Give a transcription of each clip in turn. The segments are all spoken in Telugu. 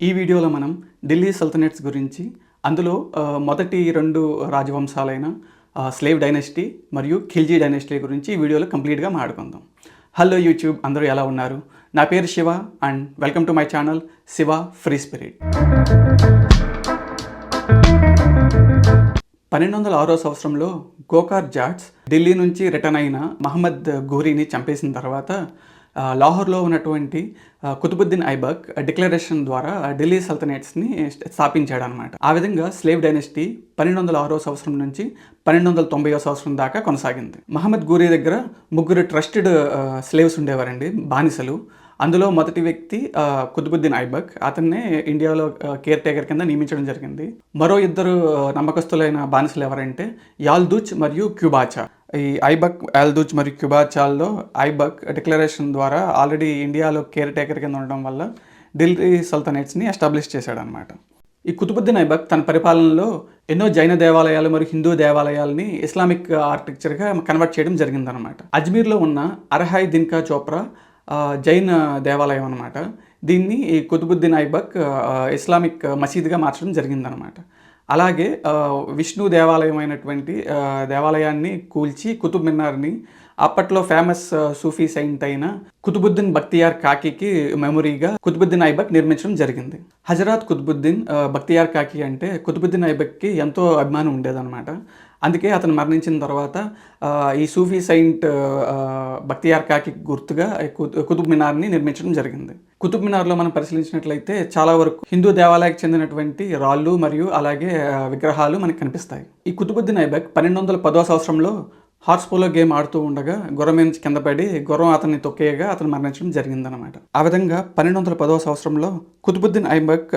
ఈ వీడియోలో మనం ఢిల్లీ సల్తనెట్స్ గురించి అందులో మొదటి రెండు రాజవంశాలైన స్లేవ్ డైనెస్టీ మరియు ఖిల్జీ డైనెస్టీ గురించి ఈ వీడియోలో కంప్లీట్గా మాట్లాడుకుందాం. హలో యూట్యూబ్ అందరూ ఎలా ఉన్నారు? నా పేరు Shiva and welcome to my channel Shiva free spirit. పన్నెండు వందల ఆరో సంవత్సరంలో గోకార్ జాట్స్ ఢిల్లీ నుంచి రిటర్న్ అయిన మహమ్మద్ ఘోరీని చంపేసిన తర్వాత లాహోర్లో ఉన్నటువంటి కుతుబుద్దీన్ ఐబక్ డిక్లరేషన్ ద్వారా ఢిల్లీ సల్తనేట్స్ని స్థాపించాడు అనమాట ఆ విధంగా స్లేవ్ డైనెస్టీ పన్నెండు వందల ఆరో సంవత్సరం నుంచి పన్నెండు వందల తొంభై సంవత్సరం దాకా కొనసాగింది. మహమ్మద్ గూరీ దగ్గర ముగ్గురు ట్రస్టెడ్ స్లేవ్స్ ఉండేవారండి బానిసలు. అందులో మొదటి వ్యక్తి కుతుబుద్దీన్ ఐబక్. అతన్నే ఇండియాలో కేర్ టేకర్ కింద నియమించడం జరిగింది. మరో ఇద్దరు నమ్మకస్తులైన బానిసలు ఎవరంటే యాల్దూచ్ మరియు క్యూబాచా. ఈ ఐబక్ ఆల్దూజ్ మరియు క్యుబాచాల్లో ఐబక్ డిక్లరేషన్ ద్వారా ఆల్రెడీ ఇండియాలో కేర్ టేకర్ కింద ఉండడం వల్ల ఢిల్లీ సల్తనేట్స్ని ఎస్టాబ్లిష్ చేశాడనమాట ఈ కుతుబుద్దీన్ ఐబక్ తన పరిపాలనలో ఎన్నో జైన దేవాలయాలు మరియు హిందూ దేవాలయాల్ని ఇస్లామిక్ ఆర్కిటెక్చర్గా కన్వర్ట్ చేయడం జరిగిందనమాట అజ్మీర్లో ఉన్న అర్హాయ్ దిన్కా చోప్రా జైన దేవాలయం అనమాట దీన్ని ఈ కుతుబుద్దీన్ ఐబక్ ఇస్లామిక్ మసీద్గా మార్చడం జరిగిందనమాట అలాగే విష్ణు దేవాలయం అయినటువంటి దేవాలయాన్ని కూల్చి కుతుబ్ మిన్నార్ని అప్పట్లో ఫేమస్ సూఫీ సైంట్ అయిన కుతుబుద్దీన్ బక్తియార్ కాకికి మెమొరీగా కుతుబుద్దీన్ ఐబక్ నిర్మించడం జరిగింది. హజరాత్ కుతుబుద్దీన్ బక్తియార్ కాకి అంటే కుతుబుద్దీన్ ఐబక్కి ఎంతో అభిమానం ఉండేదన్నమాట. అందుకే అతను మరణించిన తర్వాత ఈ సూఫీ సైంట్ ఆ, బక్తియార్ కాకి గుర్తుగా కుతు- కుతుబ్ మినార్ని నిర్మించడం జరిగింది. కుతుబ్ మినార్లో మనం పరిశీలించినట్లయితే చాలా వరకు హిందూ దేవాలయానికి చెందినటువంటి రాళ్ళు మరియు అలాగే విగ్రహాలు మనకు కనిపిస్తాయి. ఈ కుతుబుద్దీన్ ఐబక్ పన్నెండు వందల పదో సంవత్సరంలో హార్స్ పోలో గేమ్ ఆడుతూ ఉండగా గుర్రం మీద నుంచి కింద పడి గుర్రం అతన్ని తొక్కేయగా అతను మరణించడం జరిగిందనమాట ఆ విధంగా పన్నెండు వందల పదవ సంవత్సరంలో కుతుబుద్దీన్ ఐబక్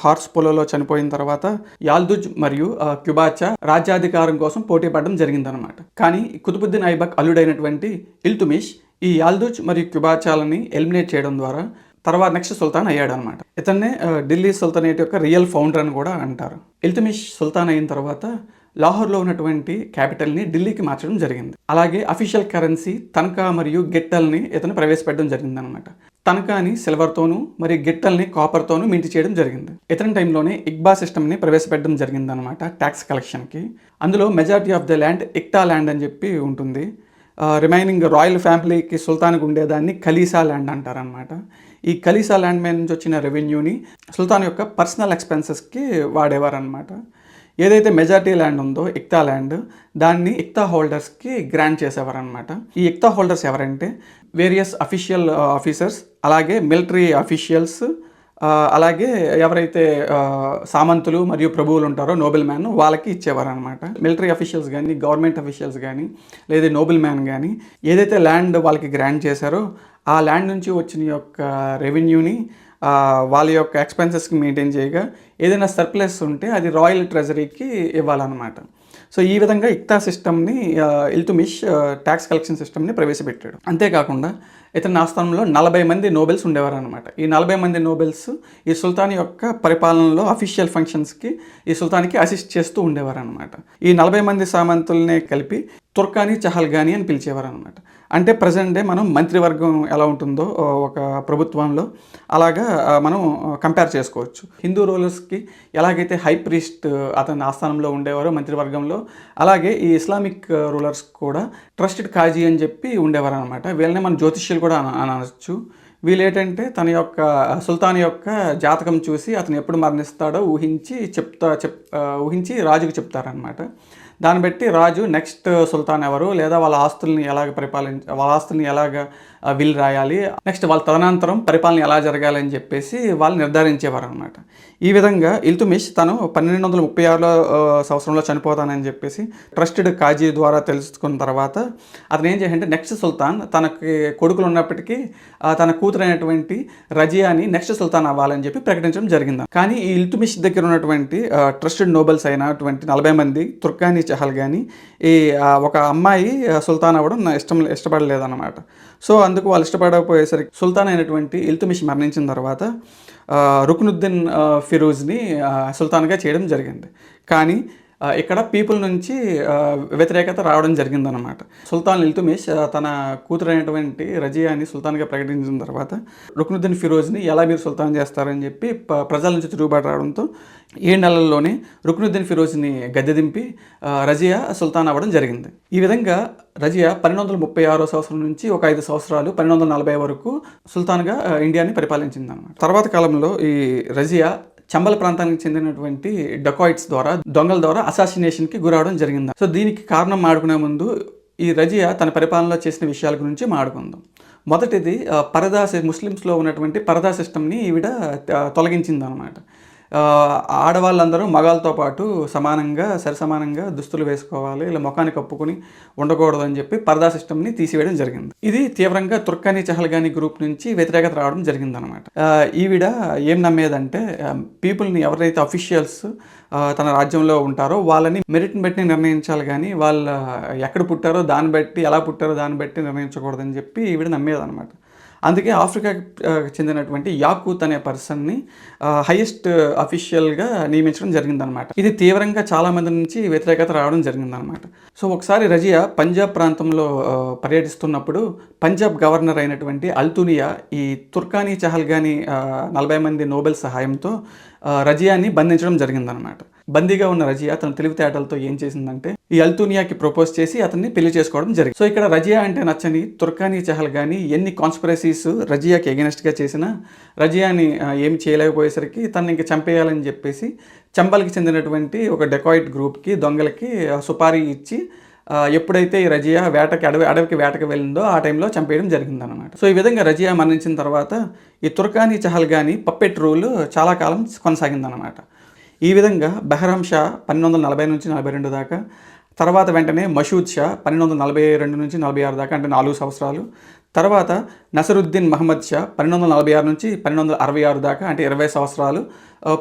హార్స్ పోలోలో చనిపోయిన తర్వాత యాల్దుజ్ మరియు క్యుబాచా రాజ్యాధికారం కోసం పోటీ పడడం జరిగిందనమాట కానీ కుతుబుద్దీన్ ఐబక్ అల్లుడైనటువంటి ఇల్తుమిష్ ఈ యాల్దుజ్ మరియు క్యుబాచాలని ఎలిమినేట్ చేయడం ద్వారా తర్వాత నెక్స్ట్ సుల్తాన్ అయ్యాడు అనమాట ఇతన్నే ఢిల్లీ సుల్తానేట్ యొక్క రియల్ ఫౌండర్ అని కూడా అంటారు. ఇల్తుమిష్ సుల్తాన్ అయిన తర్వాత లాహోర్లో ఉన్నటువంటి క్యాపిటల్ని ఢిల్లీకి మార్చడం జరిగింది. అలాగే అఫీషియల్ కరెన్సీ తనఖా మరియు గిట్టల్ని ఇతను ప్రవేశపెట్టడం జరిగిందనమాట తనఖాని సిల్వర్తోనూ మరి గిట్టల్ని కాపర్తోనూ మింటి చేయడం జరిగింది. ఇతని టైంలోనే ఇక్బా సిస్టమ్ని ప్రవేశపెట్టడం జరిగిందనమాట ట్యాక్స్ కలెక్షన్కి. అందులో majority of the land iqta land అని చెప్పి ఉంటుంది. రిమైనింగ్ రాయల్ ఫ్యామిలీకి సుల్తాన్కి ఉండేదాన్ని ఖలీసా ల్యాండ్ అంటారనమాట ఈ ఖలీసా ల్యాండ్ మీద నుంచి వచ్చిన రెవెన్యూని సుల్తాన్ యొక్క పర్సనల్ ఎక్స్పెన్సెస్కి వాడేవారనమాట ఏదైతే మెజార్టీ ల్యాండ్ ఉందో ఇక్తా ల్యాండ్ దాన్ని ఇక్తా హోల్డర్స్కి గ్రాంట్ చేసేవారనమాట ఈ ఇక్తా హోల్డర్స్ ఎవరంటే వేరియస్ అఫీషియల్ ఆఫీసర్స్ అలాగే మిలిటరీ అఫీషియల్స్ అలాగే ఎవరైతే సామంతులు మరియు ప్రభువులు ఉంటారో నోబెల్ మ్యాన్ వాళ్ళకి ఇచ్చేవారు అనమాట మిలిటరీ అఫీషియల్స్ కానీ గవర్నమెంట్ అఫీషియల్స్ కానీ లేదా నోబెల్ మ్యాన్ కానీ ఏదైతే ల్యాండ్ వాళ్ళకి గ్రాంట్ చేశారో ఆ ల్యాండ్ నుంచి వచ్చిన యొక్క రెవెన్యూని వాళ్ళ యొక్క ఎక్స్పెన్సెస్కి మెయింటైన్ చేయగా ఏదైనా సర్ప్లస్ ఉంటే అది రాయల్ ట్రెజరీకి ఇవ్వాలన్నమాట. సో ఈ విధంగా ఇక్తా సిస్టమ్ని ఇల్తుమిష్ ట్యాక్స్ కలెక్షన్ సిస్టమ్ని ప్రవేశపెట్టాడు. అంతేకాకుండా ఇతని ఆస్థానంలో నలభై మంది నోబెల్స్ ఉండేవారు అనమాట ఈ నలభై మంది నోబెల్స్ ఈ సుల్తాన్ యొక్క పరిపాలనలో అఫీషియల్ ఫంక్షన్స్కి ఈ సుల్తాన్కి అసిస్ట్ చేస్తూ ఉండేవారు అనమాట ఈ నలభై మంది సామంతుల్ని కలిపి తుర్కానీ చహల్గాని అని పిలిచేవారు అనమాట అంటే ప్రజెంట్ డే మనం మంత్రివర్గం ఎలా ఉంటుందో ఒక ప్రభుత్వంలో అలాగా మనం కంపేర్ చేసుకోవచ్చు. హిందూ రూలర్స్కి ఎలాగైతే హై ప్రీస్ట్ అతని ఆస్థానంలో ఉండేవారో మంత్రివర్గంలో అలాగే ఈ ఇస్లామిక్ రూలర్స్ కూడా ట్రస్టెడ్ కాజీ అని చెప్పి ఉండేవారు అనమాట వీళ్ళని మనం జ్యోతిష్యులు కూడా అన అనవచ్చు వీళ్ళు ఏంటంటే తన యొక్క సుల్తాన్ యొక్క జాతకం చూసి అతను ఎప్పుడు మరణిస్తాడో ఊహించి చెప్తా చెప్ ఊహించి రాజుకు చెప్తారనమాట దాన్ని బట్టి రాజు నెక్స్ట్ సుల్తాన్ ఎవరు? లేదా వాళ్ళ ఆస్తుల్ని ఎలాగ పరిపాలించ వాళ్ళ ఆస్తుల్ని ఎలాగ విల్ రాయాలి. నెక్స్ట్ వాళ్ళ తదనంతరం పరిపాలన ఎలా జరగాలి అని చెప్పేసి వాళ్ళు నిర్ధారించేవారు అనమాట ఈ విధంగా ఇల్తుమిష్ తను పన్నెండు వందల ముప్పై ఆరులో సంవత్సరంలో చనిపోతానని చెప్పేసి ట్రస్టెడ్ కాజీ ద్వారా తెలుసుకున్న తర్వాత అతను ఏం చేయాలంటే నెక్స్ట్ సుల్తాన్ తనకి కొడుకులు ఉన్నప్పటికీ ఆ, తన కూతురైనటువంటి రజియాని నెక్స్ట్ సుల్తాన్ అవ్వాలని చెప్పి ప్రకటించడం జరిగింది. కానీ ఈ ఇల్తుమిష్ దగ్గర ఉన్నటువంటి ట్రస్టెడ్ నోబెల్స్ అయినటువంటి నలభై మంది తుర్కానీ చహల్ కానీ ఈ ఒక అమ్మాయి సుల్తాన్ అవ్వడం నా ఇష్టం ఇష్టపడలేదన్నమాట. సో అందుకు వాళ్ళు ఇష్టపడకపోయేసరికి సుల్తాన్ అయినటువంటి ఇల్తుమిష్ మరణించిన తర్వాత రుక్నుద్దీన్ ఫిరోజ్ని సుల్తాన్గా చేయడం జరిగింది. కానీ ఇక్కడ పీపుల్ నుంచి వ్యతిరేకత రావడం జరిగిందనమాట సుల్తాన్ ఇల్తుమేష్ ఆ, తన కూతురైనటువంటి రజియాని సుల్తాన్గా ప్రకటించిన తర్వాత రుక్నుద్దీన్ ఫిరోజ్ని ఎలా మీరు సుల్తాన్ చేస్తారని చెప్పి ప్రజల నుంచి తిరుగుబాటు రావడంతో ఏ నెలల్లోనే రుక్నుద్దీన్ ఫిరోజ్ని గద్దె దింపి రజియా సుల్తాన్ అవ్వడం జరిగింది. ఈ విధంగా రజియా పన్నెండు వందల ముప్పై ఆరో సంవత్సరం నుంచి ఒక ఐదు సంవత్సరాలు పన్నెండు వందల నలభై వరకు సుల్తాన్గా ఇండియాని పరిపాలించింది అనమాట తర్వాత కాలంలో ఈ రజియా చంబల్ ప్రాంతానికి చెందినటువంటి డకాయిట్స్ ద్వారా దొంగల ద్వారా అసాసినేషన్కి గురవడం జరిగింది. సో దీనికి కారణం మాడుకునే ముందు ఈ రజియా తన పరిపాలనలో చేసిన విషయాల గురించి మాడుకుందాం. మొదటిది ఆ, పరదా ముస్లిమ్స్లో ఉన్నటువంటి పరదా సిస్టమ్ని ఈవిడ తొలగించింది అనమాట ఆడవాళ్ళందరూ మగాళ్ళతో పాటు సమానంగా సరిసమానంగా దుస్తులు వేసుకోవాలి ఇలా ముఖాన్ని కప్పుకొని ఉండకూడదు అని చెప్పి పరదా సిస్టమ్ని తీసివేయడం జరిగింది. ఇది తీవ్రంగా తుర్కానీ చహల్గానీ గ్రూప్ నుంచి వ్యతిరేకత రావడం జరిగింది అనమాట ఈవిడ ఏం నమ్మేదంటే పీపుల్ని ఎవరైతే అఫీషియల్స్ తన రాజ్యంలో ఉంటారో వాళ్ళని మెరిట్ని బట్టి నిర్ణయించాలి కానీ వాళ్ళ ఎక్కడ పుట్టారో దాన్ని బట్టి ఎలా పుట్టారో దాన్ని బట్టి నిర్ణయించకూడదని చెప్పి ఈవిడ నమ్మేదనమాట అందుకే ఆఫ్రికా చెందినటువంటి యాకూత్ అనే పర్సన్ని హైయెస్ట్ అఫీషియల్గా నియమించడం జరిగిందనమాట ఇది తీవ్రంగా చాలామంది నుంచి వ్యతిరేకత రావడం జరిగిందనమాట సో ఒకసారి రజియా పంజాబ్ ప్రాంతంలో పర్యటిస్తున్నప్పుడు పంజాబ్ గవర్నర్ అయినటువంటి అల్తునియా ఈ తుర్కానీ చహల్గాని నలభై మంది నోబెల్ సహాయంతో రజియాని బంధించడం జరిగిందనమాట బందీగా ఉన్న రజియా తన తెలివితేటలతో ఏం చేసిందంటే ఈ అల్తూనియాకి ప్రపోజ్ చేసి అతన్ని పెళ్ళి చేసుకోవడం జరిగింది. సో ఇక్కడ రజియా అంటే నచ్చని తుర్కానీ చహల్ కానీ ఎన్ని కాన్స్పిరసీస్ రజియాకి ఎగెనెస్ట్గా చేసినా రజియాని ఏమి చేయలేకపోయేసరికి తనని ఇంక చంపేయాలని చెప్పేసి చంబల్కి చెందినటువంటి ఒక డెకాయిట్ గ్రూప్కి దొంగలకి సుపారీ ఇచ్చి ఎప్పుడైతే ఈ రజియా వేటకి అడవి అడవికి వేటకి వెళ్ళిందో ఆ టైంలో చంపేయడం జరిగిందనమాట సో ఈ విధంగా రజియా మరణించిన తర్వాత ఈ తుర్కానీ చహల్గాని పప్పెట్ రూల్ చాలా కాలం కొనసాగిందనమాట ఈ విధంగా బెహరం షా పన్నెండు వందల నలభై నుంచి నలభై రెండు దాకా తర్వాత వెంటనే మషూద్ షా పన్నెండు వందల నలభై రెండు నుంచి నలభై ఆరు దాకా అంటే నాలుగు సంవత్సరాలు. తర్వాత నసరుద్దీన్ మహమ్మద్ షా పన్నెండు వందల నలభై ఆరు నుంచి పన్నెండు వందల అరవై ఆరు దాకా అంటే ఇరవై సంవత్సరాలు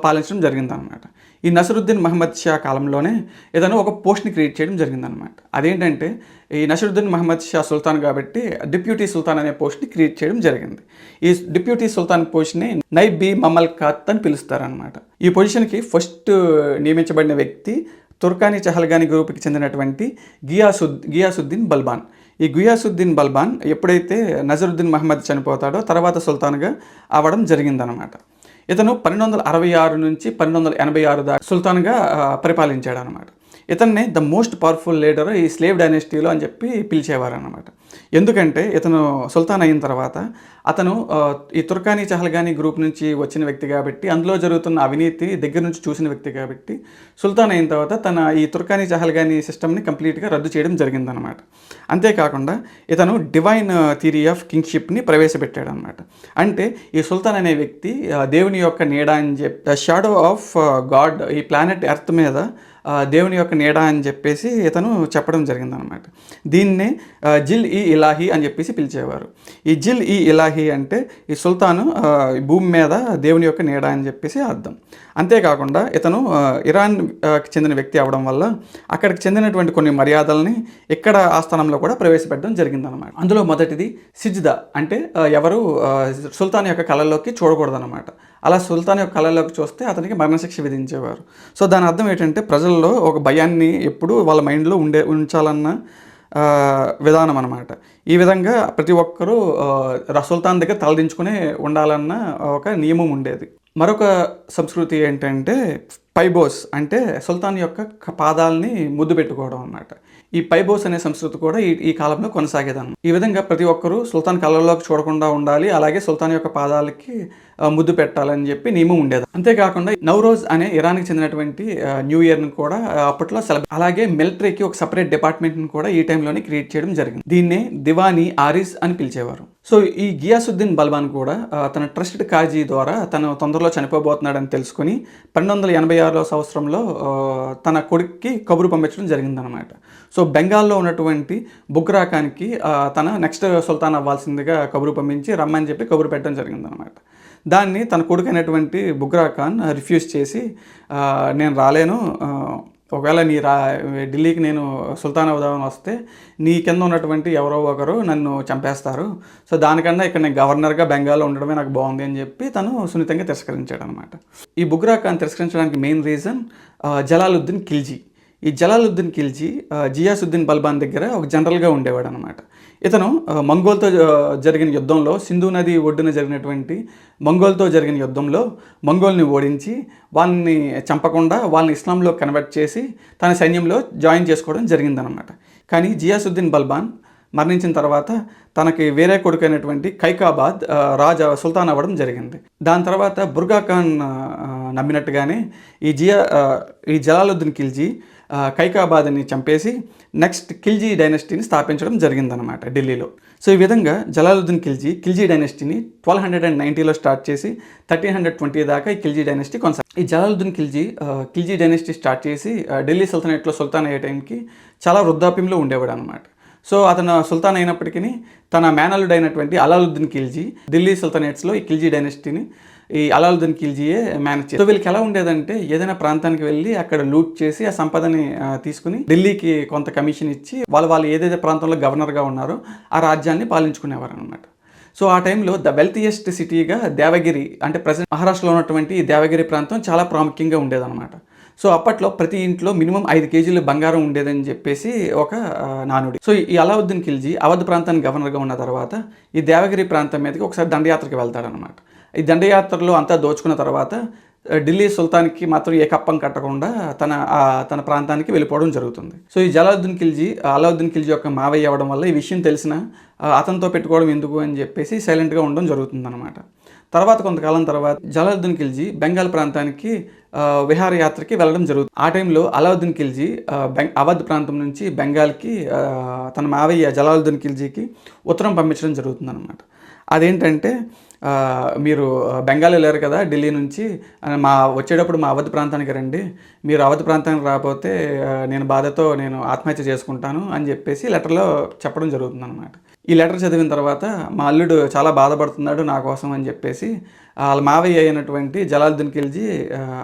పాలించడం జరిగిందనమాట ఈ నసరుద్దీన్ మహమ్మద్ షా కాలంలోనే ఏదైనా ఒక పోస్ట్ని క్రియేట్ చేయడం జరిగిందనమాట అదేంటంటే ఈ నసరుద్దీన్ మహమ్మద్ షా సుల్తాన్ కాబట్టి డిప్యూటీ సుల్తాన్ అనే పోస్ట్ని క్రియేట్ చేయడం జరిగింది. ఈ డిప్యూటీ సుల్తాన్ పోస్ట్ని నై బి మమల్ ఖాత్ అని పిలుస్తారనమాట ఈ పొజిషన్కి ఫస్ట్ నియమించబడిన వ్యక్తి తుర్కానీ చహల్గాని గ్రూప్కి చెందినటువంటి గియాసుద్ గియాసుద్దీన్ బల్బాన్. ఈ గియాసుద్దీన్ బల్బాన్ ఎప్పుడైతే నజరుద్దీన్ మహమ్మద్ చనిపోతాడో తర్వాత సుల్తాన్గా అవ్వడం జరిగిందనమాట ఇతను పన్నెండు వందల అరవై ఆరు నుంచి పన్నెండు వందల ఎనభై ఆరు దాకా సుల్తాన్గా పరిపాలించాడు అనమాట ఇతన్ని ద మోస్ట్ పవర్ఫుల్ లీడర్ ఈ స్లేవ్ డైనెస్టీలో అని చెప్పి పిలిచేవారు అనమాట ఎందుకంటే ఇతను సుల్తాన్ అయిన తర్వాత అతను ఈ తుర్కానీ చహల్గానీ గ్రూప్ నుంచి వచ్చిన వ్యక్తి కాబట్టి అందులో జరుగుతున్న అవినీతి దగ్గర నుంచి చూసిన వ్యక్తి కాబట్టి సుల్తాన్ అయిన తర్వాత తన ఈ తుర్కానీ చహల్గానీ సిస్టమ్ని కంప్లీట్గా రద్దు చేయడం జరిగిందనమాట అంతేకాకుండా ఇతను డివైన్ థియరీ ఆఫ్ కింగ్షిప్ని ప్రవేశపెట్టాడు అనమాట అంటే ఈ సుల్తాన్ అనే వ్యక్తి దేవుని యొక్క నీడ అని చెప్పి షాడో ఆఫ్ గాడ్ ఈ ప్లానెట్ ఎర్త్ మీద దేవుని యొక్క నీడ అని చెప్పేసి ఇతను చెప్పడం జరిగిందనమాట. దీన్నే జిల్ ఈ ఇలాహి అని చెప్పేసి పిలిచేవారు. ఈ జిల్ ఈ ఇలాహి అంటే ఈ సుల్తాను భూమి మీద దేవుని యొక్క నీడ అని చెప్పేసి అర్థం. అంతేకాకుండా ఇతను ఇరాన్కి చెందిన వ్యక్తి అవడం వల్ల అక్కడికి చెందినటువంటి కొన్ని మర్యాదల్ని ఇక్కడ ఆస్థానంలో కూడా ప్రవేశపెట్టడం జరిగిందనమాట. అందులో మొదటిది సిజ్దా అంటే ఎవరు సుల్తాన్ యొక్క కళల్లోకి చూడకూడదనమాట. అలా సుల్తాన్ యొక్క కళలోకి చూస్తే అతనికి మరణశిక్ష విధించేవారు. సో దాని అర్థం ఏంటంటే ప్రజల్లో ఒక భయాన్ని ఎప్పుడు వాళ్ళ మైండ్లో ఉండే ఉంచాలన్న విధానం అనమాట ఈ విధంగా ప్రతి ఒక్కరూ సుల్తాన్ దగ్గర తలదించుకుని ఉండాలన్న ఒక నియమం ఉండేది. మరొక సంస్కృతి ఏంటంటే పైబోస్ అంటే సుల్తాన్ యొక్క పాదాలని ముద్దు పెట్టుకోవడం అన్నమాట. ఈ పైబోస్ అనే సంస్కృతి కూడా ఈ ఈ కాలంలో కొనసాగేదాన్ని ఈ విధంగా ప్రతి ఒక్కరూ సుల్తాన్ కళ్ళలోకి చూడకుండా ఉండాలి అలాగే సుల్తాన్ యొక్క పాదాలకి ముద్దు పెట్టాలని చెప్పి నియమం ఉండేది. అంతేకాకుండా నవరోజ్ అనే ఇరాన్కి చెందినటువంటి న్యూ ఇయర్ని కూడా అప్పట్లో సెలబ్రేట్ అలాగే మిలిటరీకి ఒక సపరేట్ డిపార్ట్మెంట్ని కూడా ఈ టైంలోనే క్రియేట్ చేయడం జరిగింది. దీన్నే దివానీ ఆరిస్ అని పిలిచేవారు. సో ఈ గియాసుద్దీన్ బల్బాన్ కూడా తన ట్రస్టెడ్ కాజీ ద్వారా తను తొందరలో చనిపోబోతున్నాడని తెలుసుకుని పన్నెండు వందల ఎనభై ఆరులో సంవత్సరంలో తన కొడుక్కి కబురు పంపించడం జరిగిందనమాట సో బెంగాల్లో ఉన్నటువంటి బుగ్రా ఖాన్కి తన నెక్స్ట్ సుల్తాన్ అవ్వాల్సిందిగా కబురు పంపించి రమ్మని చెప్పి కబురు పెట్టడం జరిగిందనమాట దాన్ని తన కొడుకు అయినటువంటి బుగ్రా ఖాన్ రిఫ్యూజ్ చేసి నేను రాలేను ఒకవేళ నీ రా ఢిల్లీకి నేను సుల్తాన్ అవుదామని వస్తే నీ కింద ఉన్నటువంటి ఎవరో ఒకరు నన్ను చంపేస్తారు. సో దానికన్నా ఇక్కడ నేను గవర్నర్గా బెంగాల్లో ఉండడమే నాకు బాగుంది అని చెప్పి తను సున్నితంగా తిరస్కరించాడు అనమాట ఈ బుగ్రా ఖాన్ తిరస్కరించడానికి మెయిన్ రీజన్ జలాలుద్దీన్ ఖిల్జీ. ఈ జలాలుద్దీన్ ఖిల్జీ జియాసుద్దీన్ బల్బాన్ దగ్గర ఒక జనరల్గా ఉండేవాడు అనమాట ఇతను మంగోల్తో జరిగిన యుద్ధంలో సింధు నది ఒడ్డున జరిగినటువంటి మంగోల్తో జరిగిన యుద్ధంలో మంగోల్ని ఓడించి వాళ్ళని చంపకుండా వాళ్ళని ఇస్లాంలో కన్వర్ట్ చేసి తన సైన్యంలో జాయిన్ చేసుకోవడం జరిగిందనమాట కానీ జియాసుద్దీన్ బల్బాన్ మరణించిన తర్వాత తనకి వేరే కొడుకైనటువంటి కైకాబాద్ రాజా సుల్తాన్ అవ్వడం జరిగింది. దాని తర్వాత బుర్గా ఖాన్ నమ్మినట్టుగానే ఈ జియా ఈ జలాలుద్దీన్ ఖిల్జీ కైకాబాద్ని చంపేసి నెక్స్ట్ ఖిల్జీ డైనస్టీని స్థాపించడం జరిగిందనమాట ఢిల్లీలో. సో ఈ విధంగా జలాలుద్దీన్ ఖిల్జీ ఖిల్జీ డైనస్టీని ట్వెల్వ్ హండ్రెడ్ అండ్ నైంటీలో స్టార్ట్ చేసి థర్టీన్ హండ్రెడ్ ట్వంటీ దాకా ఈ ఖిల్జీ డైనస్టీ కొనసాగి ఈ జలాలుద్దీన్ ఖిల్జీ ఖిల్జీ డైనస్టీ స్టార్ట్ చేసి ఢిల్లీ సుల్తానేట్లో సుల్తాన్ అయ్యే టైంకి చాలా వృద్ధాప్యంలో ఉండేవాడు అనమాట సో అతను సుల్తాన్ అయినప్పటికీ తన మేనల్లుడైనటువంటి అలాలుద్దీన్ ఖిల్జీ ఢిల్లీ సుల్తానేట్స్లో ఈ ఖిల్జీ డైనస్టీని ఈ అలాలుద్దీన్ ఖిల్జీయే మేనేజ్ చేస్తారు సో వీళ్ళకి ఎలా ఉండేదంటే ఏదైనా ప్రాంతానికి వెళ్ళి అక్కడ లూట్ చేసి ఆ సంపదని తీసుకుని ఢిల్లీకి కొంత కమిషన్ ఇచ్చి వాళ్ళు వాళ్ళు ఏదైతే ప్రాంతంలో గవర్నర్గా ఉన్నారో ఆ రాజ్యాన్ని పాలించుకునేవారు అనమాట సో ఆ టైంలో ద వెల్తియెస్ట్ సిటీగా దేవగిరి అంటే ప్రజెంట్ మహారాష్ట్రలో ఉన్నటువంటి ఈ దేవగిరి ప్రాంతం చాలా ప్రాముఖ్యంగా ఉండేదన్నమాట. సో అప్పట్లో ప్రతి ఇంట్లో మినిమం ఐదు కేజీలు బంగారం ఉండేదని చెప్పేసి ఒక నానుడి. సో ఈ అలావుద్దీన్ ఖిల్జీ అవధ్ ప్రాంతానికి గవర్నర్గా ఉన్న తర్వాత ఈ దేవగిరి ప్రాంతం మీదకి ఒకసారి దండయాత్రకి వెళ్తాడనమాట ఈ దండయాత్రలో అంతా దోచుకున్న తర్వాత ఢిల్లీ సుల్తాన్కి మాత్రం ఏ కప్పం కట్టకుండా తన తన ప్రాంతానికి వెళ్ళిపోవడం జరుగుతుంది. సో ఈ జలాలుద్దీన్ ఖిల్జీ అలావుద్దీన్ ఖిల్జీ యొక్క మావయ్య అవ్వడం వల్ల ఈ విషయం తెలిసిన అతనితో పెట్టుకోవడం ఎందుకు అని చెప్పేసి సైలెంట్గా ఉండడం జరుగుతుంది తర్వాత కొంతకాలం తర్వాత జలాలుద్దీన్ ఖిల్జీ బెంగాల్ ప్రాంతానికి విహారయాత్రకి వెళ్ళడం జరుగుతుంది. ఆ టైంలో అలావుద్దీన్ ఖిల్జీ బెంగ్ అవధ్ ప్రాంతం నుంచి బెంగాల్కి తన మావయ్య జలాలుద్దీన్ ఖిల్జీకి ఉత్తరం పంపించడం జరుగుతుందన్నమాట. అదేంటంటే మీరు బెంగాల్ వెళ్ళారు కదా ఢిల్లీ నుంచి మా వచ్చేటప్పుడు మా అవధి ప్రాంతానికి రండి. మీరు అవధి ప్రాంతానికి రాకపోతే నేను బాధతో నేను ఆత్మహత్య చేసుకుంటాను అని చెప్పేసి లెటర్లో చెప్పడం జరుగుతుంది అనమాట ఈ లెటర్ చదివిన తర్వాత మా అల్లుడు చాలా బాధపడుతున్నాడు నా కోసం అని చెప్పేసి వాళ్ళ మావయ్య అయినటువంటి జలాలుద్దీన్ ఖిల్జీ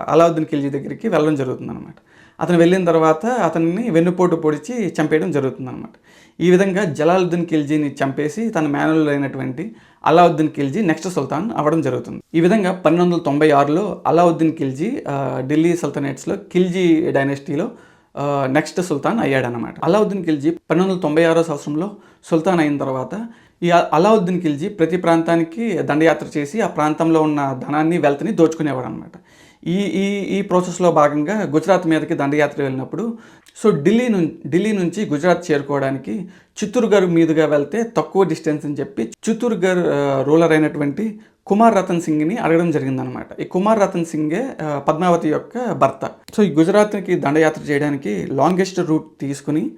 అలావుద్దీన్ ఖిల్జీ దగ్గరికి వెళ్ళడం జరుగుతుంది అనమాట అతను వెళ్ళిన తర్వాత అతన్ని వెన్నుపోటు పొడిచి చంపేయడం జరుగుతుంది అనమాట ఈ విధంగా జలాలుద్దీన్ ఖిల్జీని చంపేసి తన మేనల్లో అయినటువంటి అలావుద్దీన్ ఖిల్జీ నెక్స్ట్ సుల్తాన్ అవ్వడం జరుగుతుంది. ఈ విధంగా పన్నెండు వందల తొంభై ఆరులో అలావుద్దీన్ ఖిల్జీ ఢిల్లీ సల్తనేట్స్లో ఖిల్జీ డైనెస్టీలో నెక్స్ట్ సుల్తాన్ అయ్యాడనమాట అలావుద్దీన్ ఖిల్జీ పన్నెండు వందల తొంభై ఆరో సంవత్సరంలో సుల్తాన్ అయిన తర్వాత ఈ అలావుద్దీన్ ఖిల్జీ ప్రతి ప్రాంతానికి దండయాత్ర చేసి ఆ ప్రాంతంలో ఉన్న ధనాన్ని వెల్త్ని దోచుకునేవాడు అనమాట ఈ ఈ ఈ ప్రాసెస్లో భాగంగా గుజరాత్ మీదకి దండయాత్ర వెళ్ళినప్పుడు సో ఢిల్లీ నుంచి ఢిల్లీ నుంచి గుజరాత్ చేరుకోవడానికి చిత్తూరుగర్ మీదుగా వెళ్తే తక్కువ డిస్టెన్స్ అని చెప్పి చిత్తూరుగర్ రూలర్ అయినటువంటి కుమార్ రతన్ సింగ్ని అడగడం జరిగిందనమాట ఈ కుమార్ రతన్ సింగే పద్మావతి యొక్క భర్త. సో ఈ గుజరాత్కి దండయాత్ర చేయడానికి లాంగెస్ట్ రూట్ తీసుకుని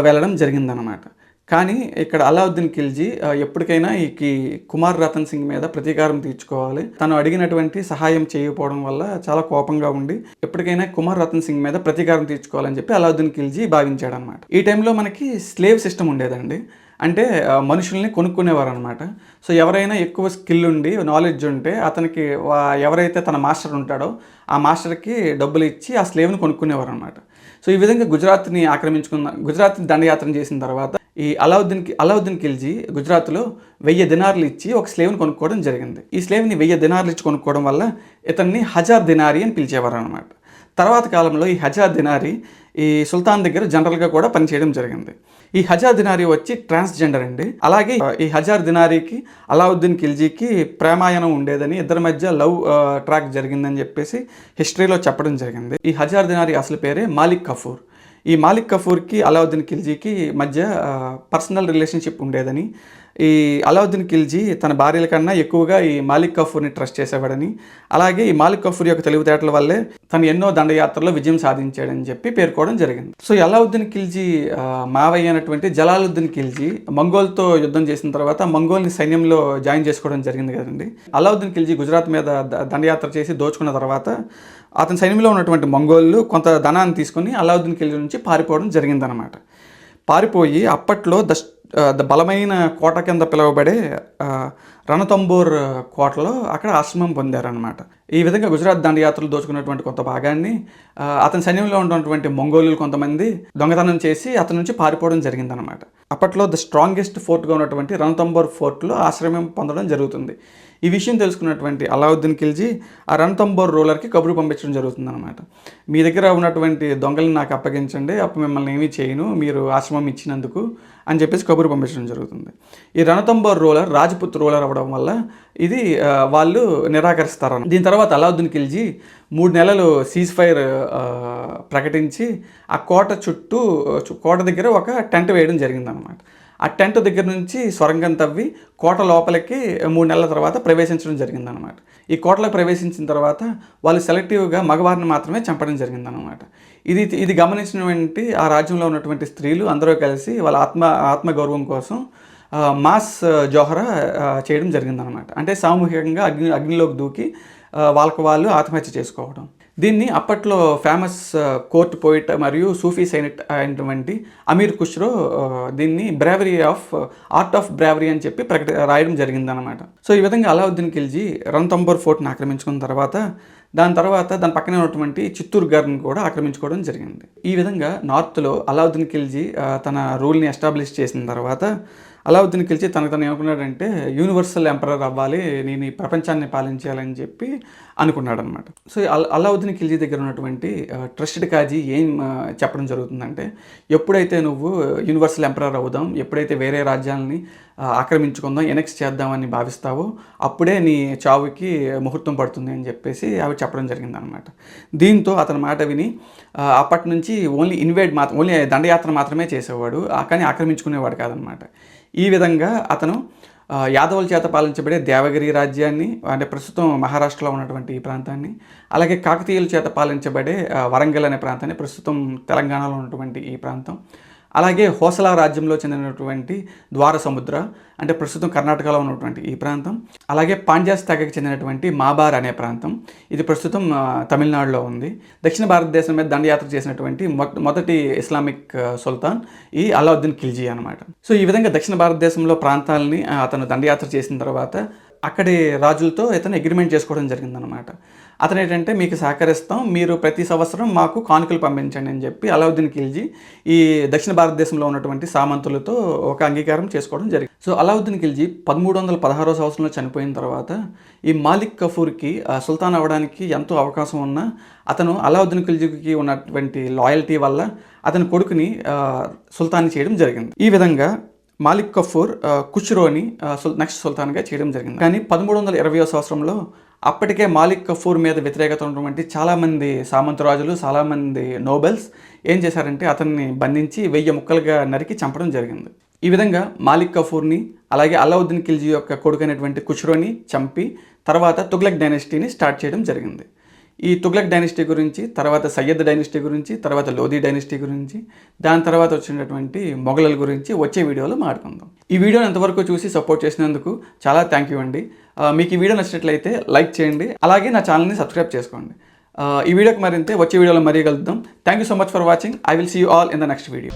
వెళ్ళడం జరిగిందనమాట కానీ ఇక్కడ అలావుద్దీన్ ఖిల్జీ ఎప్పటికైనా ఈ కుమార్ రతన్ సింగ్ మీద ప్రతీకారం తీర్చుకోవాలి. తను అడిగినటువంటి సహాయం చేయకపోవడం వల్ల చాలా కోపంగా ఉండి ఎప్పటికైనా కుమార్ రతన్ సింగ్ మీద ప్రతీకారం తీర్చుకోవాలని చెప్పి అలావుద్దీన్ ఖిల్జీ భావించాడు అనమాట ఈ టైంలో మనకి స్లేవ్ సిస్టమ్ ఉండేదండి. అంటే మనుషుల్ని కొనుక్కునేవారు అనమాట సో ఎవరైనా ఎక్కువ స్కిల్ ఉండి నాలెడ్జ్ ఉంటే అతనికి ఎవరైతే తన మాస్టర్ ఉంటాడో ఆ మాస్టర్కి డబ్బులు ఇచ్చి ఆ స్లేవ్ని కొనుక్కునేవారు అనమాట సో ఈ విధంగా గుజరాత్ని ఆక్రమించుకున్న గుజరాత్ని దండయాత్ర చేసిన తర్వాత ఈ అలావుద్దీన్ అలావుద్దీన్ ఖిల్జీ గుజరాత్లో వెయ్యి దినార్లు ఇచ్చి ఒక స్లేవ్ని కొనుక్కోవడం జరిగింది. ఈ స్లేవ్ని వెయ్యి దినార్లు ఇచ్చి కొనుక్కోవడం వల్ల ఇతన్ని హజార్ దినారి అని పిలిచేవారు అనమాట తర్వాత కాలంలో ఈ హజార్ దినారి ఈ సుల్తాన్ దగ్గర జనరల్గా కూడా పనిచేయడం జరిగింది. ఈ హజార్ దినారి వచ్చి ట్రాన్స్జెండర్ అండి. అలాగే ఈ హజార్ దినారికి అలావుద్దీన్ ఖిల్జీకి ప్రేమాయణం ఉండేదని ఇద్దరి మధ్య లవ్ ట్రాక్ జరిగిందని చెప్పేసి హిస్టరీలో చెప్పడం జరిగింది. ఈ హజార్ దినారి అసలు పేరే మాలిక్ కఫూర్. ఈ మాలిక్ కఫూర్కి అలావుద్దీన్ ఖిల్జీకి మధ్య పర్సనల్ రిలేషన్షిప్ ఉండేదని. ఈ అలావుద్దీన్ ఖిల్జీ తన భార్యల కన్నా ఎక్కువగా ఈ మాలిక్ కఫూర్ని ట్రస్ట్ చేసేవాడని. అలాగే ఈ మాలిక్ కఫూర్ యొక్క తెలివితేటల వల్లే తను ఎన్నో దండయాత్రలో విజయం సాధించాడని చెప్పి పేర్కోవడం జరిగింది. సో అలావుద్దీన్ ఖిల్జీ మావయ్య అయినటువంటి జలాలుద్దీన్ ఖిల్జీ మంగోల్తో యుద్ధం చేసిన తర్వాత మంగోల్ని సైన్యంలో జాయిన్ చేసుకోవడం జరిగింది కదండి. అలావుద్దీన్ ఖిల్జీ గుజరాత్ మీద దండయాత్ర చేసి దోచుకున్న తర్వాత అతని సైన్యంలో ఉన్నటువంటి మంగోళ్ళు కొంత ధనాన్ని తీసుకుని అలావుద్దీన్ ఖిల్జీ నుంచి పారిపోవడం జరిగిందనమాట పారిపోయి అప్పట్లో దష్ ద బలమైన కోట కింద పిలువబడే రణతంబూర్ కోటలో అక్కడ ఆశ్రమం పొందారనమాట ఈ విధంగా గుజరాత్ దండయాత్రలు దోచుకున్నటువంటి కొంత భాగాన్ని అతని సైన్యంలో ఉన్నటువంటి మంగోలు కొంతమంది దొంగతనం చేసి అతని నుంచి పారిపోవడం జరిగిందనమాట అప్పట్లో ద స్ట్రాంగెస్ట్ ఫోర్ట్గా ఉన్నటువంటి రణతంబోర్ ఫోర్ట్లో ఆశ్రమం పొందడం జరుగుతుంది. ఈ విషయం తెలుసుకున్నటువంటి అలావుద్దీన్ ఖిల్జీ ఆ రణతంబోర్ రూలర్కి కబురు పంపించడం జరుగుతుందన్నమాట. మీ దగ్గర ఉన్నటువంటి దొంగలను నాకు అప్పగించండి అప్పుడు మిమ్మల్ని ఏమీ చేయను మీరు ఆశ్రమం ఇచ్చినందుకు అని చెప్పేసి కబురు పంపించడం జరుగుతుంది. ఈ రణతంబోర్ రూలర్ రాజపుత్ రూలర్ అవ్వడం వల్ల ఇది వాళ్ళు నిరాకరిస్తారు దీని తర్వాత అలావుద్దీన్ ఖిల్జీ మూడు నెలలు సీజ్ ఫైర్ ప్రకటించి ఆ కోట చుట్టూ కోట దగ్గర ఒక టెంట్ వేయడం జరిగిందనమాట ఆ టెంట్ దగ్గర నుంచి సొరంగం తవ్వి కోట లోపలికి మూడు నెలల తర్వాత ప్రవేశించడం జరిగిందనమాట ఈ కోటలో ప్రవేశించిన తర్వాత వాళ్ళు సెలెక్టివ్గా మగవారిని మాత్రమే చంపడం జరిగిందనమాట ఇది ఇది గమనించినటువంటి ఆ రాజ్యంలో ఉన్నటువంటి స్త్రీలు అందరూ కలిసి వాళ్ళ ఆత్మ ఆత్మగౌరవం కోసం మాస్ జోహరా చేయడం జరిగిందనమాట అంటే సామూహికంగా అగ్ని అగ్నిలోకి దూకి వాళ్ళకు వాళ్ళు ఆత్మహత్య చేసుకోవడం. దీన్ని అప్పట్లో ఫేమస్ కోర్ట్ పోయిట్ మరియు సూఫీ సైనిట్ అయినటువంటి అమీర్ ఖుష్రో uh, దీన్ని bravery of art of bravery అని చెప్పి ప్రకటి రాయడం జరిగిందనమాట సో ఈ విధంగా అలావుద్దీన్ ఖిల్జీ రంతంబోర్ ఫోర్ట్ని ఆక్రమించుకున్న తర్వాత దాని తర్వాత దాని పక్కనే ఉన్నటువంటి చిత్తూరు గారిని కూడా ఆక్రమించుకోవడం జరిగింది. ఈ విధంగా నార్త్లో అలావుద్దీన్ ఖిల్జీ తన రూల్ని ఎస్టాబ్లిష్ చేసిన తర్వాత అలావుద్దీన్ ఖిల్జీ తనకు తను ఏమనుకున్నాడంటే యూనివర్సల్ ఎంపరర్ అవ్వాలి నేను ఈ ప్రపంచాన్ని పాలించాలని చెప్పి అనుకున్నాడనమాట సో అల్ అలావుద్దీన్ ఖిల్జీ దగ్గర ఉన్నటువంటి ట్రస్టెడ్ కాజీ ఏం చెప్పడం జరుగుతుందంటే ఎప్పుడైతే నువ్వు యూనివర్సల్ ఎంపరర్ అవుదాం ఎప్పుడైతే వేరే రాజ్యాలని ఆక్రమించుకుందాం ఎనెక్స్ చేద్దామని భావిస్తావో అప్పుడే నీ చావుకి ముహూర్తం పడుతుంది అని చెప్పేసి ఆవిడ చెప్పడం జరిగిందనమాట దీంతో అతని మాట విని అప్పటి నుంచి ఓన్లీ ఇన్వేడ్ మాత్రం ఓన్లీ దండయాత్ర మాత్రమే చేసేవాడు ఆ, కానీ ఆక్రమించుకునేవాడు కాదనమాట ఈ విధంగా అతను యాదవుల చేత పాలించబడే దేవగిరి రాజ్యాన్ని అంటే ప్రస్తుతం మహారాష్ట్రలో ఉన్నటువంటి ఈ ప్రాంతాన్ని అలాగే కాకతీయుల చేత పాలించబడే వరంగల్ అనే ప్రాంతాన్ని ప్రస్తుతం తెలంగాణలో ఉన్నటువంటి ఈ ప్రాంతం. అలాగే హోసలా రాజ్యంలో చెందినటువంటి ద్వార సముద్ర అంటే ప్రస్తుతం కర్ణాటకలో ఉన్నటువంటి ఈ ప్రాంతం అలాగే పాండ్యాస్ తెగకి చెందినటువంటి మాబార్ అనే ప్రాంతం. ఇది ప్రస్తుతం తమిళనాడులో ఉంది. దక్షిణ భారతదేశం మీద దండయాత్ర చేసినటువంటి మొదటి ఇస్లామిక్ సుల్తాన్ ఈ అలావుద్దీన్ ఖిల్జీ అనమాట సో ఈ విధంగా దక్షిణ భారతదేశంలో ప్రాంతాలని అతను దండయాత్ర చేసిన తర్వాత అక్కడి రాజులతో ఇతను అగ్రిమెంట్ చేసుకోవడం జరిగిందనమాట అతను ఏంటంటే మీకు సహకరిస్తాం. మీరు ప్రతి సంవత్సరం మాకు కానుకలు పంపించండి అని చెప్పి అలావుద్దీన్ ఖిల్జీ ఈ దక్షిణ భారతదేశంలో ఉన్నటువంటి సామంతులతో ఒక అంగీకారం చేసుకోవడం జరిగింది. సో అలావుద్దీన్ ఖిల్జీ పదమూడు వందల పదహారో సంవత్సరంలో చనిపోయిన తర్వాత ఈ మాలిక్ కఫూర్కి సుల్తాన్ అవ్వడానికి ఎంతో అవకాశం ఉన్నా అతను అలావుద్దీన్ ఖిల్జీకి ఉన్నటువంటి లాయల్టీ వల్ల అతని కొడుకుని సుల్తాన్ చేయడం జరిగింది. ఈ విధంగా మాలిక్ కఫూర్ కుచ్రోని సుల్ నెక్స్ట్ సుల్తాన్గా చేయడం జరిగింది. కానీ పదమూడు వందల ఇరవయో సంవత్సరంలో అప్పటికే మాలిక్ కఫూర్ మీద వ్యతిరేకత ఉన్నటువంటి చాలామంది సామంతరాజులు చాలామంది నోబెల్స్ ఏం చేశారంటే అతన్ని బంధించి వెయ్యి ముక్కలుగా నరికి చంపడం జరిగింది. ఈ విధంగా మాలిక్ కఫూర్ని అలాగే అల్లావుద్దీన్ ఖిల్జీ యొక్క కొడుకైనటువంటి ఖుష్రోని చంపి తర్వాత తుగ్లక్ డైనెస్టీని స్టార్ట్ చేయడం జరిగింది. ఈ తుగ్లక్ డైనెస్టీ గురించి తర్వాత సయ్యద్ డైనెస్టీ గురించి తర్వాత లోధీ డైనెస్టీ గురించి దాని తర్వాత వచ్చినటువంటి మొఘలల గురించి వచ్చే వీడియోలో మాట్లాడుకుందాం. ఈ వీడియోని ఎంతవరకు చూసి సపోర్ట్ చేసినందుకు చాలా థ్యాంక్ యూ అండి. మీకు ఈ వీడియో నచ్చినట్లయితే లైక్ చేయండి అలాగే నా ఛానల్ని సబ్స్క్రైబ్ చేసుకోండి. ఈ వీడియోకి మరింతే వచ్చే వీడియోలో మరీ కలుద్దాం. Thank you so much for watching. I will see you all in the next video.